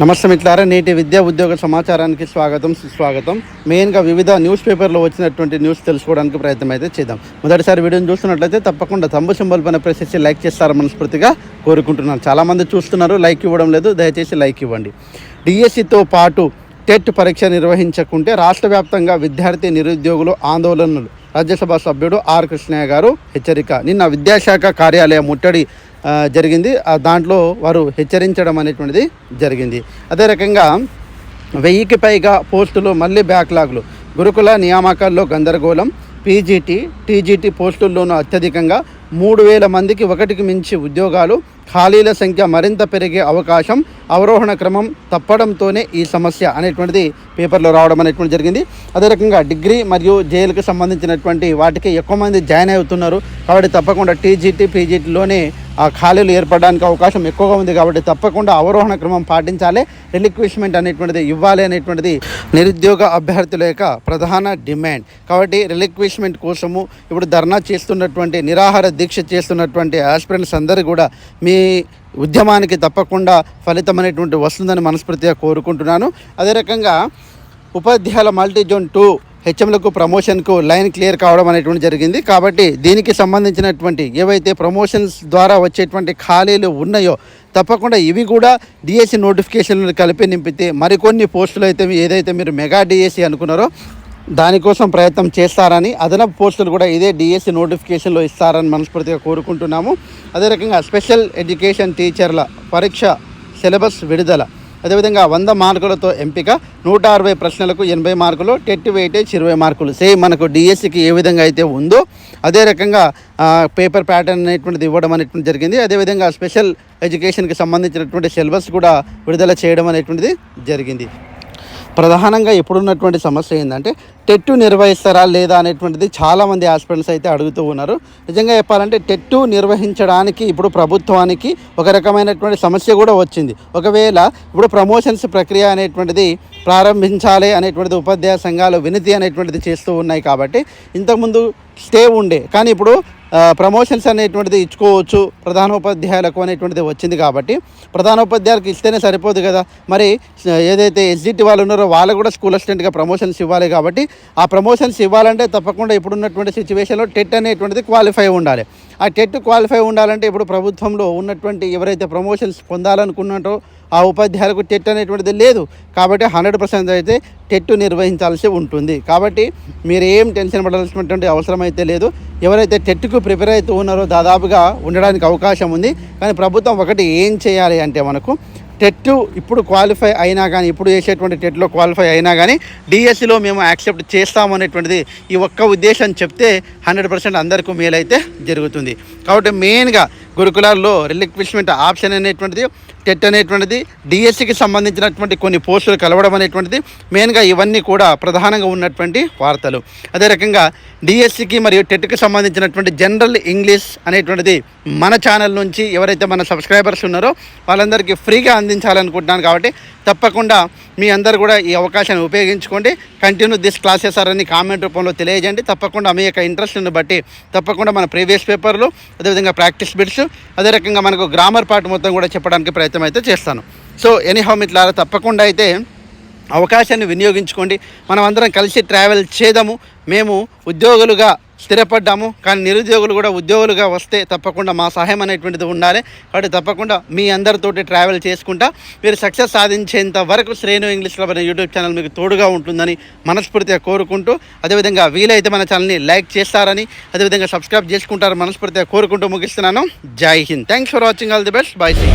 నమస్తే మిత్రులారా నేటి విద్యా ఉద్యోగ సమాచారానికి స్వాగతం సుస్వాగతం. మెయిన్గా వివిధ న్యూస్ పేపర్లో వచ్చినటువంటి న్యూస్ తెలుసుకోవడానికి ప్రయత్నం అయితే చేద్దాం. మొదటిసారి వీడియోని చూస్తున్నట్లయితే తప్పకుండా తమ్ము సింబల్ పైన ప్రెస్ చేసి లైక్ చేస్తారని మనస్ఫూర్తిగా కోరుకుంటున్నాను. చాలామంది చూస్తున్నారు లైక్ ఇవ్వడం లేదు దయచేసి లైక్ ఇవ్వండి. డిఎస్సితో పాటు టెట్ పరీక్ష నిర్వహించకుంటే రాష్ట్ర వ్యాప్తంగా విద్యార్థి నిరుద్యోగులు ఆందోళనలు. రాజ్యసభ సభ్యుడు ఆర్ కృష్ణయ్య గారు హెచ్చరిక. నిన్న విద్యాశాఖ కార్యాలయం ముట్టడి జరిగింది. దాంట్లో వారు హెచ్చరించడం అనేటువంటిది జరిగింది. అదే రకంగా వెయ్యికి పైగా పోస్టులు మళ్ళీ బ్యాక్లాగ్లు. గురుకుల నియామకాల్లో గందరగోళం పీజీటీ టీజీటీ పోస్టుల్లోనూ అత్యధికంగా మూడు వేల మందికి ఒకటికి మించి ఉద్యోగాలు ఖాళీల సంఖ్య మరింత పెరిగే అవకాశం అవరోహణ క్రమం తప్పడంతోనే ఈ సమస్య అనేటువంటిది పేపర్లో రావడం అనేటువంటి జరిగింది. అదే రకంగా డిగ్రీ మరియు జైలుకి సంబంధించినటువంటి వాటికి ఎక్కువ మంది జాయిన్ అవుతున్నారు. కాబట్టి తప్పకుండా టీజీటీ పీజీటీలోనే ఆ ఖాళీలు ఏర్పడడానికి అవకాశం ఎక్కువగా ఉంది. కాబట్టి తప్పకుండా అవరోహణ క్రమం పాటించాలి. రిలిక్విష్మెంట్ అనేటువంటిది ఇవ్వాలి అనేటువంటిది నిరుద్యోగ అభ్యర్థుల యొక్క ప్రధాన డిమాండ్. కాబట్టి రిలిక్విష్మెంట్ కోసము ఇప్పుడు ధర్నా చేస్తున్నటువంటి నిరాహార దీక్ష చేస్తున్నటువంటి ఆస్పిరెంట్స్ అందరూ కూడా మీ ఉద్యమానికి తప్పకుండా ఫలితం అనేటువంటి వస్తుందని మనస్ఫూర్తిగా కోరుకుంటున్నాను. అదే రకంగా ఉపాధ్యాయుల మల్టీ జోన్ టూ హెచ్ఎంలకు ప్రమోషన్కు లైన్ క్లియర్ కావడం అనేటువంటి జరిగింది. కాబట్టి దీనికి సంబంధించినటువంటి ఏవైతే ప్రమోషన్స్ ద్వారా వచ్చేటువంటి ఖాళీలు ఉన్నాయో తప్పకుండా ఇవి కూడా డిఎస్సి నోటిఫికేషన్లు కలిపి నింపితే మరికొన్ని పోస్టులు అయితే ఏదైతే మీరు మెగా డిఎస్సి అనుకున్నారో దానికోసం ప్రయత్నం చేస్తారని అదనపు పోస్టులు కూడా ఇదే డిఎస్సి నోటిఫికేషన్లో ఇస్తారని మనస్ఫూర్తిగా కోరుకుంటున్నాము. అదే రకంగా స్పెషల్ ఎడ్యుకేషన్ టీచర్ల పరీక్ష సిలబస్ విడుదల. అదేవిధంగా వంద మార్కులతో ఎంపిక నూట అరవై ప్రశ్నలకు ఎనభై మార్కులు టెట్ వెయిటేజ్ ఇరవై మార్కులు. సేమ్ మనకు డిఎస్సికి ఏ విధంగా అయితే ఉందో అదే రకంగా పేపర్ ప్యాటర్న్ అనేటువంటిది ఇవ్వడం అనేటువంటి జరిగింది. అదేవిధంగా స్పెషల్ ఎడ్యుకేషన్కి సంబంధించినటువంటి సిలబస్ కూడా విడుదల చేయడం అనేటువంటిది జరిగింది. ప్రధానంగా ఇప్పుడున్నటువంటి సమస్య ఏంటంటే టెట్టు నిర్వహిస్తారా లేదా అనేటువంటిది చాలామంది ఆస్పిరెంట్స్ అయితే అడుగుతూ ఉన్నారు. నిజంగా చెప్పాలంటే టెట్టు నిర్వహించడానికి ఇప్పుడు ప్రభుత్వానికి ఒక రకమైనటువంటి సమస్య కూడా వచ్చింది. ఒకవేళ ఇప్పుడు ప్రమోషన్స్ ప్రక్రియ అనేటువంటిది ప్రారంభించాలి అనేటువంటిది ఉపాధ్యాయ సంఘాలు వినతి అనేటువంటిది చేస్తూ ఉన్నాయి కాబట్టి ఇంతకుముందు స్టే ఉండే. కానీ ఇప్పుడు ప్రమోషన్స్ అనేటువంటిది ఇచ్చుకోవచ్చు ప్రధానోపాధ్యాయులకు అనేటువంటిది వచ్చింది కాబట్టి ప్రధానోపాధ్యాయులకు ఇస్తేనే సరిపోదు కదా. మరి ఏదైతే ఎస్జిటి వాళ్ళు ఉన్నారో వాళ్ళు కూడా స్కూల్ అసిస్టెంట్గా ప్రమోషన్స్ ఇవ్వాలి కాబట్టి ఆ ప్రమోషన్స్ ఇవ్వాలంటే తప్పకుండా ఇప్పుడున్నటువంటి సిచ్యువేషన్లో టెట్ అనేటువంటిది క్వాలిఫై ఉండాలి. ఆ టెట్ క్వాలిఫై ఉండాలంటే ఇప్పుడు ప్రభుత్వంలో ఉన్నటువంటి ఎవరైతే ప్రమోషన్స్ పొందాలనుకున్నారో ఆ ఉపాధ్యాయులకు టెట్ అనేటువంటిది లేదు. కాబట్టి హండ్రెడ్ పర్సెంట్ అయితే టెట్ నిర్వహించాల్సి ఉంటుంది. కాబట్టి మీరు ఏం టెన్షన్ పడాల్సినటువంటి అవసరం అయితే లేదు. ఎవరైతే టెట్కు ప్రిపేర్ అవుతూ ఉన్నారో దాదాపుగా ఉండడానికి అవకాశం ఉంది. కానీ ప్రభుత్వం ఒకటి ఏం చేయాలి అంటే మనకు టెట్ ఇప్పుడు క్వాలిఫై అయినా కానీ ఇప్పుడు చేసేటువంటి టెట్లో క్వాలిఫై అయినా కానీ డిఎస్సిలో మేము యాక్సెప్ట్ చేస్తామనేటువంటిది ఈ ఒక్క ఉద్దేశం చెప్తే హండ్రెడ్ పర్సెంట్ అందరికీ మేలైతే జరుగుతుంది. కాబట్టి మెయిన్గా గురుకులాల్లో రిలిక్విష్మెంట్ ఆప్షన్ అనేటువంటిది టెట్ అనేటువంటిది డిఎస్సికి సంబంధించినటువంటి కొన్ని పోస్టులు కలవడం అనేటువంటిది మెయిన్గా ఇవన్నీ కూడా ప్రధానంగా ఉన్నటువంటి వార్తలు. అదే రకంగా డిఎస్సికి మరియు టెట్కి సంబంధించినటువంటి జనరల్ ఇంగ్లీష్ అనేటువంటిది మన ఛానల్ నుంచి ఎవరైతే మన సబ్స్క్రైబర్స్ ఉన్నారో వాళ్ళందరికీ ఫ్రీగా అందించాలనుకుంటున్నాను కాబట్టి తప్పకుండా మీ అందరు కూడా ఈ అవకాశాన్ని ఉపయోగించుకోండి. కంటిన్యూ దిస్ క్లాసెస్ అని కామెంట్ రూపంలో తెలియజేయండి. తప్పకుండా మీ యొక్క ఇంట్రెస్ట్ని బట్టి తప్పకుండా మన ప్రీవియస్ పేపర్లు అదేవిధంగా ప్రాక్టీస్ బిట్స్ అదే రకంగా మనకు గ్రామర్ పార్ట్ మొత్తం కూడా చెప్పడానికి ప్రయత్నం అయితే చేస్తాను. సో ఎనీహౌ మిట్లారా తప్పకుండా అయితే అవకాశాన్ని వినియోగించుకోండి. మనం అందరం కలిసి ట్రావెల్ చేద్దాము. మేము ఉద్యోగులుగా స్థిరపడ్డాము. కానీ నిరుద్యోగులు కూడా ఉద్యోగులుగా వస్తే తప్పకుండా మా సహాయం అనేటువంటిది ఉండాలి. కాబట్టి తప్పకుండా మీ అందరితోటి ట్రావెల్ చేసుకుంటా. మీరు సక్సెస్ సాధించేంత వరకు శ్రేణు ఇంగ్లీష్ క్లబ్ అనే యూట్యూబ్ ఛానల్ మీకు తోడుగా ఉంటుందని మనస్ఫూర్తిగా కోరుకుంటూ అదేవిధంగా వీలైతే మన ఛానల్ని లైక్ చేస్తారని అదేవిధంగా సబ్స్క్రైబ్ చేసుకుంటారని మనస్ఫూర్తిగా కోరుకుంటూ ముగిస్తున్నాను. Jai Hind. Thanks for watching all the best bye see